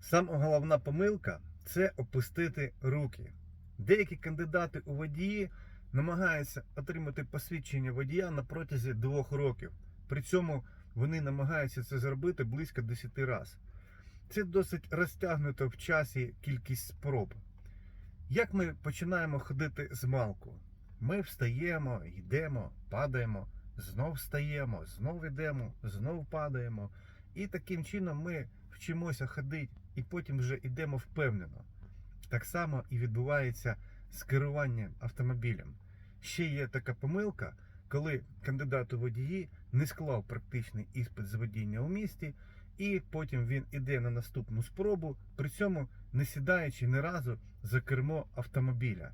Сама головна помилка це опустити руки. Деякі кандидати у водії намагаються отримати посвідчення водія на протязі двох років. При цьому вони намагаються це зробити близько 10 разів. Це досить розтягнуто в часі кількість спроб. Як ми починаємо ходити з малку? Ми встаємо, йдемо, падаємо, знов встаємо, знов йдемо, знов падаємо. І таким чином ми вчимося ходити і потім вже йдемо впевнено. Так само і відбувається з керуванням автомобілем. Ще є така помилка, коли кандидат у водії не склав практичний іспит з водіння у місті, і потім він іде на наступну спробу, при цьому не сідаючи ні разу за кермо автомобіля.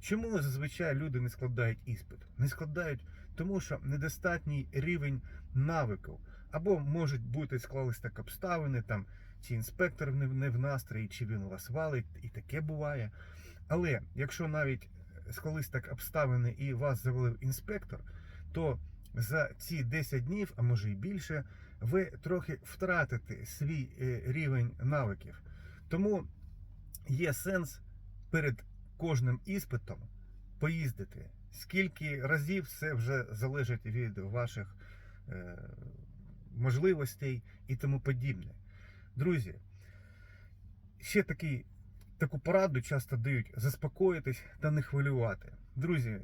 Чому зазвичай люди не складають іспит? Не складають, тому що недостатній рівень навиків. Або можуть бути склались так обставини, там чи інспектор не в- настрої, чи він вас валить, і таке буває. Але якщо навіть склались так обставини і вас завалив інспектор, то за ці 10 днів, а може і більше, ви трохи втратите свій е, рівень навиків. Тому є сенс перед кожним іспитом поїздити. Скільки разів це вже залежить від ваших е, можливостей і тому подібне. Друзі, ще такий, таку пораду часто дають заспокоїтись та не хвилювати. Друзі,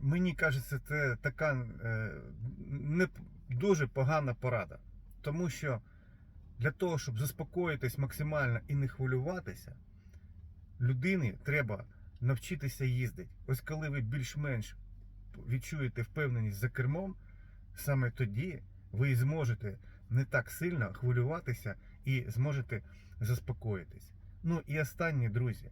мені кажеться, це така е, не дуже погана порада. Тому що для того, щоб заспокоїтись максимально і не хвилюватися, людині треба навчитися їздити. Ось коли ви більш-менш відчуєте впевненість за кермом, саме тоді ви зможете не так сильно хвилюватися і зможете заспокоїтись. Ну і останнє, друзі,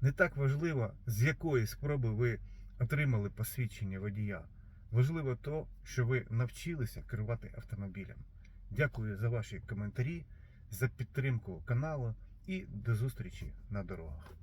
не так важливо, з якої спроби ви отримали посвідчення водія. Важливо то, що ви навчилися керувати автомобілем. Дякую за ваші коментарі, за підтримку каналу і до зустрічі на дорогах.